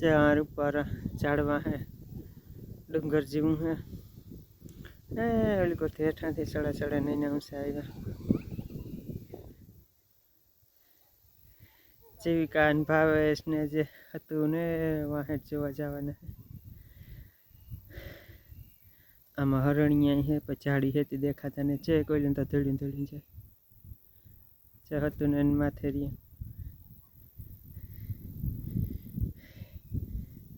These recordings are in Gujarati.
ચાર ઉપર ઝાડવા હે. ડુંગર જેવું હે. એ ઓલી કોથી હેઠાથી સડા સડા નહીં અંશે આવ્યા. જેવી કાન ભાવેશ ને જે હતું ને વાહે જોવા જવાના આમાં હરણિયા હે, પછી ઝાડી હેતી દેખાતા ને છે કોઈ તો ધડીને ધોળી જાય. જે હતું ને માથે રહ્યા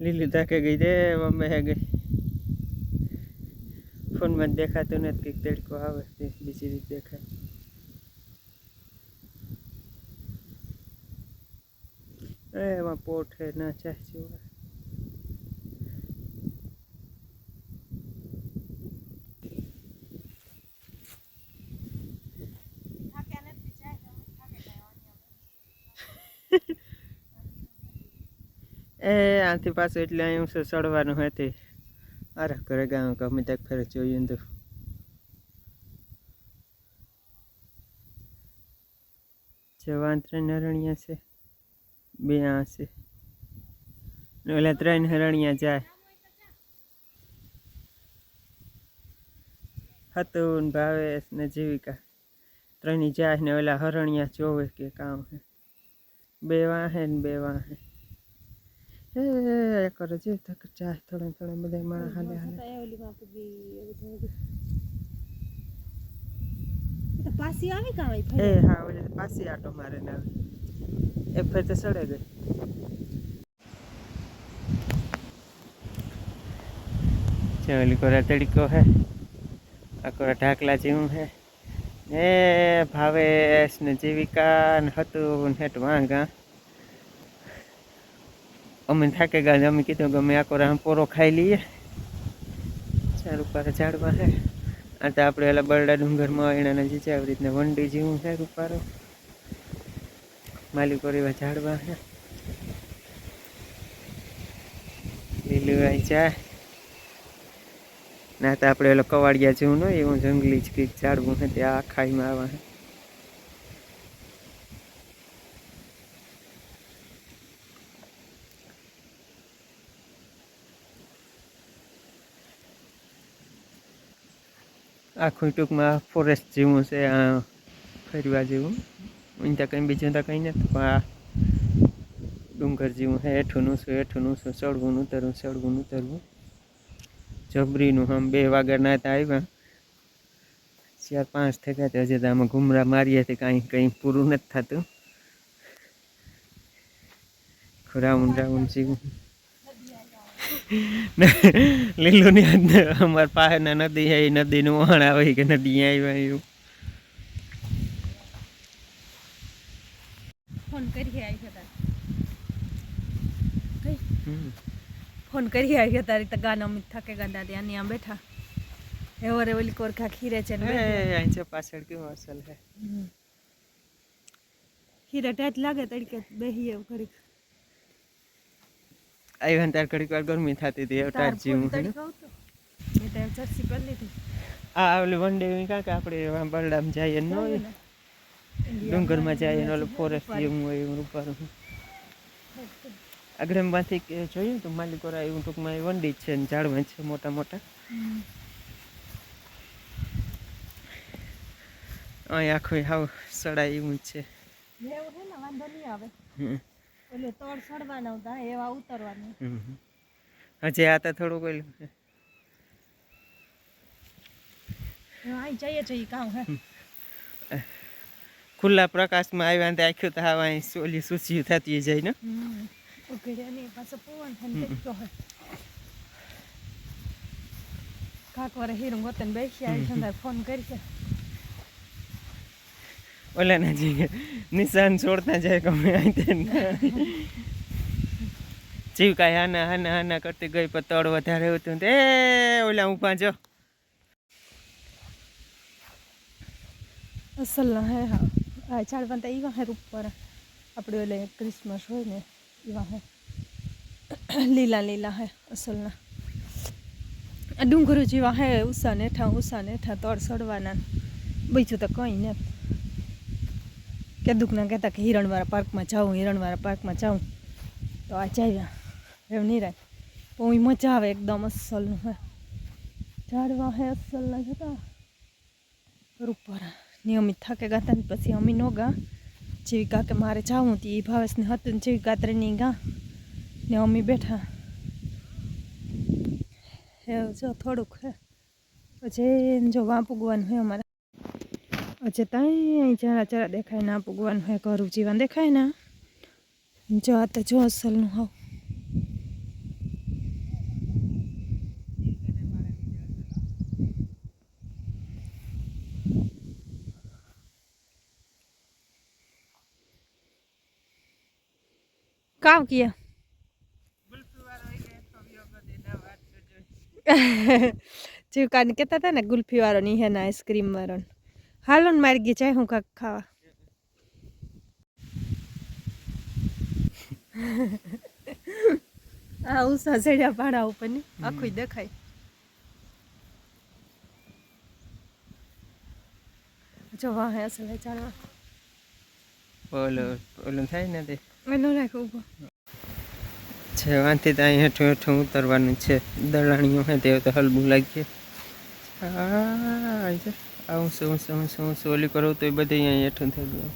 લીલી તાકે ગઈ દે મમ્મી હે ગઈ. ફોનમાં દેખાતું નથી કંઈક તડકો આવે બીજી રીતે દેખાય. એમાં પોટ હે, ના ચાય જેવા એ, આથી પાછું એટલે અહીં શું ચડવાનું હતી અરે, ઘરે ગામ ગમે ત્યાં ફેર જોયું તો. જવાન ત્રણ હરણિયા છે, બે આ છે. ઓલા ત્રણ હરણિયા જાય. હતું ને ભાવેશ ને જીવિકા. ત્રણ જાય ને ઓલા હરણિયા જોવે કે કામ હે. બે વાહે ને બે વાહે. એ કરે છે. તક ચાય થોડા થોડા બધા માણસ હાલે હાલે. પાસી આવી કામ એ હા ઓલે પાસી આટો મારે ને એક ફેર તો સડે ગઈ. ચવલી કોરા તડીકો હે આ કોરા ઢાકલા જેવું હે. ને ભાવેશ ને જીવિકા ને હતું ને હેઠ વાંગા અમે થાકે ગયા અમે કીધું કે અમે આખો રામ પોરો ખાઈ લઈએ. સારું પારા ઝાડવા હે આ તો આપણે ઓલા બરડા ડુંગરમાં એના જે છે આવી રીતના વંડી જેવું સારું પારો માલિકો એવા ઝાડવા છે લીલું આઈ જાય ના તો આપણે ઓલો કવાડિયા જેવું ન હોય, એવું જંગલી જ કંઈક ઝાડવું છે ત્યાં આ ખાઈમાં આવા આખું ટૂંકમાં ફોરેસ્ટ જેવું છે, આ ફરવા જેવું. ત્યાં કંઈ બીજું તો કંઈ નથી, પણ આ ડુંગર જેવું છે, હેઠુંનું શું હેઠુંનું શું ચડવું ઉતરવું ચડવું ઉતરવું. જબરીનું આમ બે વાગ્યાના હતા આવ્યા ચાર પાંચ થઈ ગયા તો હજી તો આમાં ઘુમરા મારીએ તો કાંઈ કંઈ પૂરું નથી થતું. રાઉન્ડ રાઉન્ડ જેવું. લીલું ની અમારા પાસે નદી છે એ નદીનું વહાણ આવે કે નદી આવ્યા એવું ફોન કરી આવી હતા. ફોન કરી આવી તારી તો ગાના અમિત કે ગાંડા ત્યાં ત્યાં બેઠા. એવો રે ઓલી કોરખા ખીરે છે ને. અહીં છે પાછળ કેવું અસલ છે ખીરા ખીરે ટેટ લાગે તડકે બેહીએ ઘડીક. આવ્યા ને ત્યારે ઘડીક વાર ગરમી થતી હતી ટાટ જેવું આ ઓલું વન ડે કાંક આપણે બરડામ જઈએ ન હોય ડુંગરમાં જઈએ ને ઓલું ફોરેસ્ટ જેવું હોય એવું રૂપારું. અગ્રમમાંથી જોયું તો માલિકોરા એવું ટૂંકમાં એ વંડી જ છે ને ઝાડવા છે મોટા મોટા. અહીં આખું હાવ સડાય એવું જ છે. વાંધો નહીં આવે. હમ. એટલે પ્રકાશમાં હતા એવા ઉતરવાનું. હજી આ તો થોડુંક ઓલું અહીં જઈએ છીએ કામ હે. ખુલ્લા પ્રકાશમાં આવ્યા ને તો હાવ ઓલી સૂચિયું થતી જાય ને. હમ. ઉઘડે નહીં પાછો પવન થાય ને તેજો હે હીરું ગોતન બેસી આવી ફોન કરી છે ઓલાના જે નિશાન છોડતા જાય ગમે અહીં જીવ કાંઈ હાના હાના હાના કરતી ગઈ, પણ તળ વધારે હતું. એ, ઓલા ઊભા જો અસલ હે, હા. આ પણ તો એવા હે ઉપર. આપણે ઓલે ક્રિસમસ હોય ને એવા હે લીલા લીલા હે અસલના ડુંગરો જેવા હે, ઉષા નેઠા ઉષા નેઠા તળ સડવાના. બીજું તો કંઈ નથી. કે દુઃખના કહેતા કે હિરણવાળા પાર્કમાં જાઉં, હિરણવાળા પાર્કમાં જાઉં. તો આ જાય એવું નહીં રહે બહુ મજા આવે એકદમ અસલનું, હે. ઝાડવા, હે, અસલના જતા ઉપર નિયમિત થાકે ગાતા ને પછી અમી નો ગા. જેવી કે મારે જાવું હતી એ ભાવેશને હતું ને જેવી ગાત્રીની ગા. ને અમી બેઠા. હે, જો થોડુંક, હે. પછી જો વાં પૂગવાનું હોય અમારે. અજે ત્યાં જરા જરા દેખાય ના, ભગવાન હોય ઘરું જીવન દેખાય ના. જો આ તો જો અસલનું હોવ. કામ કિયા? જીવકાને કહેતા હતા ને, ગુલ્ફી વાળો ની હે ને આઈસ્ક્રીમ વાળો. હાલો ને મારી ગઈ જાય હું કાંક ખાવા આ ઉષા ચડ્યા ભાડા ઉપર ને આખું દેખાય જો વાહ હે અસલ ચાલવા ઓલો ઓલું થાય ને તે એનો રાખ ઊભો છે વાંથી તો અહીં હેઠું હેઠું ઉતરવાનું છે દળાણીઓ હે તે તો હલબું લાગીએ હા આવું શું શું શું ઓલી કરું તો એ બધે અહીંયા હેઠું થઈ ગયું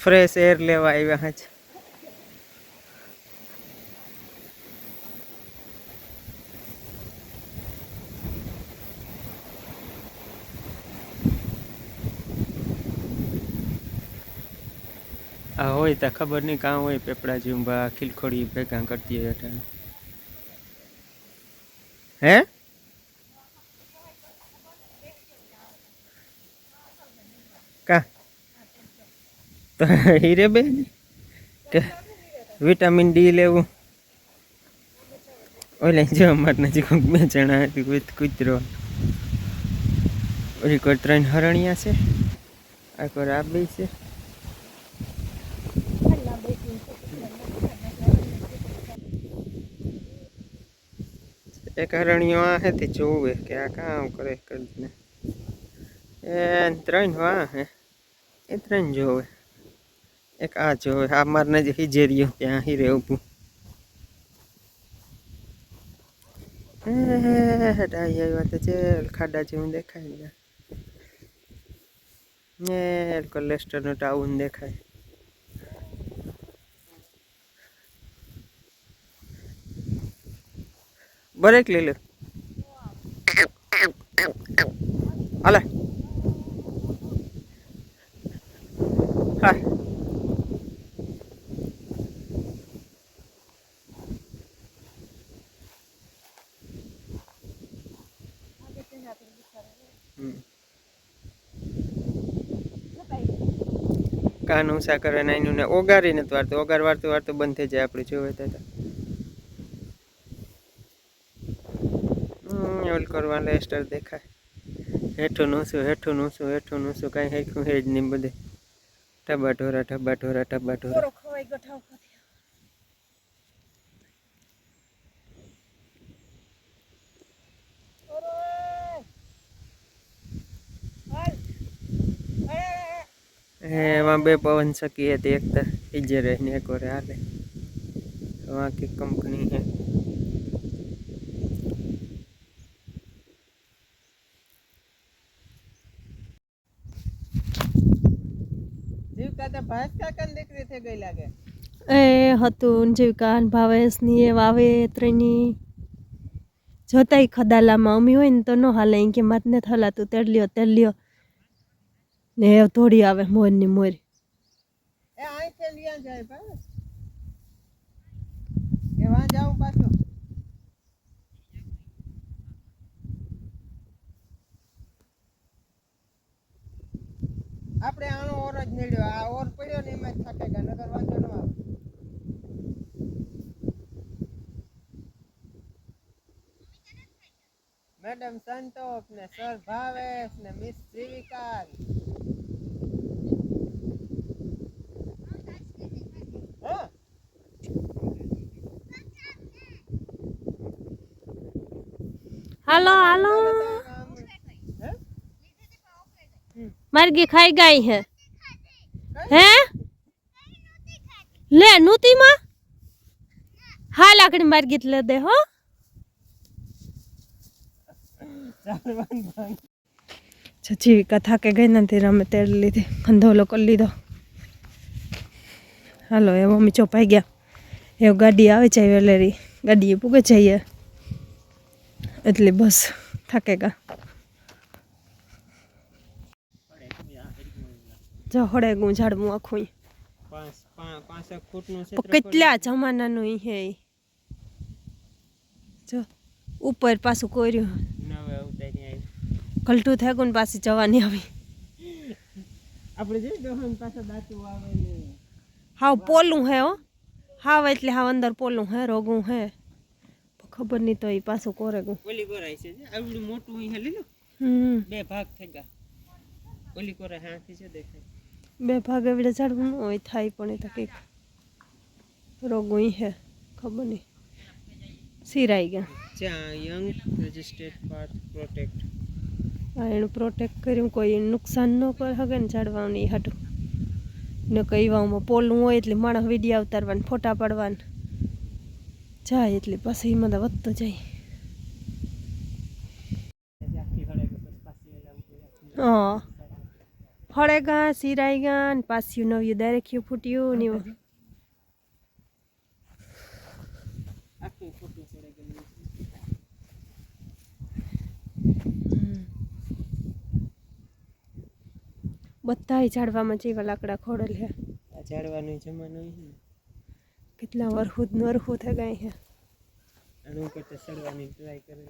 ફ્રેશ એર લેવા આવ્યા છે. આ હોય તો ખબર નહીં, કાં હોય પેપડા ઝુંબા ખીલખોડી ભેગા કરતી હોય હે? કા? તો હીરે બે કે વિટામિન ડી લેવું? ઓલે જો અમારે નજીક બે જણા કૂતરો. ઓલી ત્રણ હરણિયા છે. આ કોઈ આ બે છે. એક હરણિયો આ હે તે જોવે કે આ કામ કરે કરીને. એ ત્રણ વા હે. એ ત્રણ જોવે. એક આ જોવે. આ મારને જે હિજેરિયો ત્યાં હીરે ઊભું. એ ડાઈ આવ્યા તો જેલ ખાડા જેવું દેખાય ને. ને ટાઉન દેખાય. બ્રેક લઈ લે હાલે હા. કાન ઊંચા કરે ને એનું ને ઓગારી નથી વારતું ઓગાર વારતું વારતું બંધ થઈ જાય આપણે જોવે તો. કરવા એસ્ટર દેખાય. હેઠું ઊંચું હેઠું ઊંચું હેઠું ઊંચું કાંઈ હેઠું હેજ નહીં બધે. ટબા ઢોરા ટબા ઢોરા ટબા ઢોરા. એમાં બે પવન શકી હતી એક તો ઇજે રહીને એક વાર હાલે. કંપની હે. જીવકા તો ભાસ કાકા દીકરી થઈ ગઈ લાગે. એ હતું જીવકાન ભાવેશની એ વાવેતરની. જોતાય ખદાલામાં અમી હોય ને તો ન હાલે કે મારને થલાતું તેડ લ્યો તેડ લ્યો ને એ થોડી આવે મોરની મોર. એ અહીં છે જાય ભાઈ. એ જાઉં પાછું. આપણે આનો જ નીડ્યો આ ઓર પડ્યો ને એમાં જ થાકે ગયા નગર વાંધો ન આવે. મેડમ સંતોષ ને સર ભાવેશ ને મિસ જીવિકા હા? હાલો હાલો. હે? માર્ગી ખાઈ ગઈ હે? લે, નૂતીમાં? હા, લાકડી માર ગીત લે દે, હો. જીવિકા થાકે ગઈ નથી, રમે તેડ લીધી ખંધોલો કરી લીધો. હાલો, એ મમ્મી ચોપાઈ ગયા. એવું ગાડી આવે છે, વેલેરી. ગાડીએ પૂગે જઈએ એટલે બસ થાકે ગા જો હળે ગું ઝાડવું આખું કેટલા જમાનાનું ઈ હે જો ઉપર પાછું કોર્યું. કલટું થાય કોણ પાછી જવાની આવી આપણે જે દોહન પાછા દાંતું આવે ને. હાવ પોલું હે હો. હાવ એટલે હાવ અંદર પોલું હે રોગું હે. ખબર નહીં તો એ પાછું કોરે ગું ઓલી કોરાય છે આવડું મોટું અહીં હમ. બે ભાગ થઈ ગયા. ઓલી કોરાય હાથી છે દેખાય. બે ભાગે વડે ઝાડવું ન હોય થાય પણ એ તો કંઈક રોગ હોય હે ખબર નહીં. સિરાઈ ગયા. યંગ રજિસ્ટર્ડ પાથ પ્રોટેક્ટ આ એનું પ્રોટેક્ટ કર્યું કોઈ નુકસાન ન કરી શકે ને ઝાડવાનું એ હાટું. ને કઈ વાવમાં પોલું હોય એટલે માણસ વિડીયા ઉતારવાને ફોટા પાડવાને. જાય એટલે પાછી એમાં તો વધતો જાય. હા. ફળે ગા સિરાઈ ગા ને પાછું નવ્યું દારેખ્યું ફૂટ્યું ને એવું. ગયું બધાય ઝાડવામાં જેવા લાકડા ખોડેલ આ ઝાડવાનો જમાનો કેટલા વરહુદ નરહું થઈ ગઈ હે અને ઉપર તો ચડવાની ટ્રાય કરે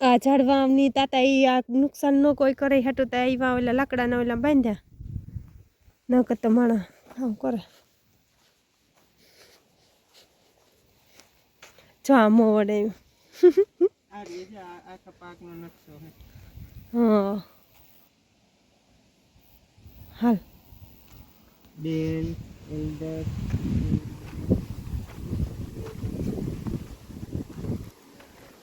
આ ઝાડવાની તાતા એ આ નુકસાન ન કોઈ કરે હેઠું તો એવા ઓલા લાકડાના ઓલા બાંધ્યા. ન કરતા માણસ આમ કરે. જો આ મો વડે એમ. આ જે છે આ આખા પાકનો નકશો છે હા. હાલ. બેલ એલ્ડર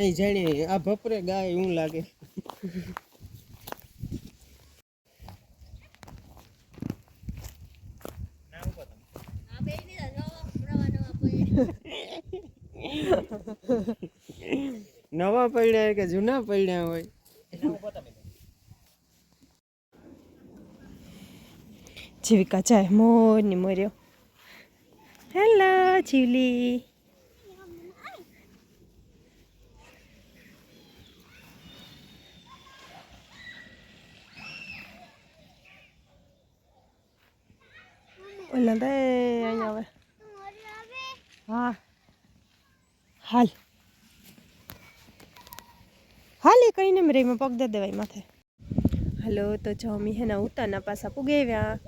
અહીં જાણે આ ભપરે ગાય એવું લાગે. નવા પડ્યા કે જૂના પડ્યા હોય? જીવિકા જાય મોરની મર્યો હેલો, જીવલી. ઓલા દે અહીંયા આવે હા હાલ હાલ એ કહીને મેં રહીમાં પગ દે દેવાય માથે હલો તો જમી હે ઉતાના પાછા પુગેવ્યા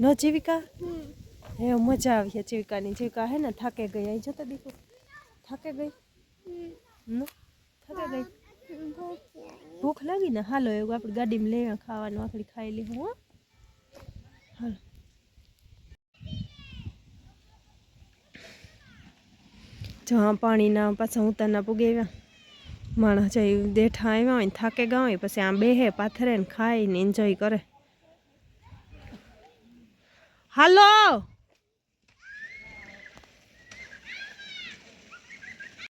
ન જીવિકા હે મજા આવી છે જીવિકાની જીવિકા હે ને થાકે ગઈ અહીં જતા દીકુ થાકે ગઈ ન થાકે ગઈ ભૂખ લાગી ને હાલો એવું આપણી ગાડીમાં લઈ ખાવાનું આખડી ખાઈ લેવું હા હાલો જવા પાણીના પાછા ઉતારના પુગેવ્યા માણસ જઈ દેઠા આવ્યા હોય ને થાકે ગયા પછી આમ બેહે, પાથરે ને ખાય ને એન્જોય કરે. હાલો!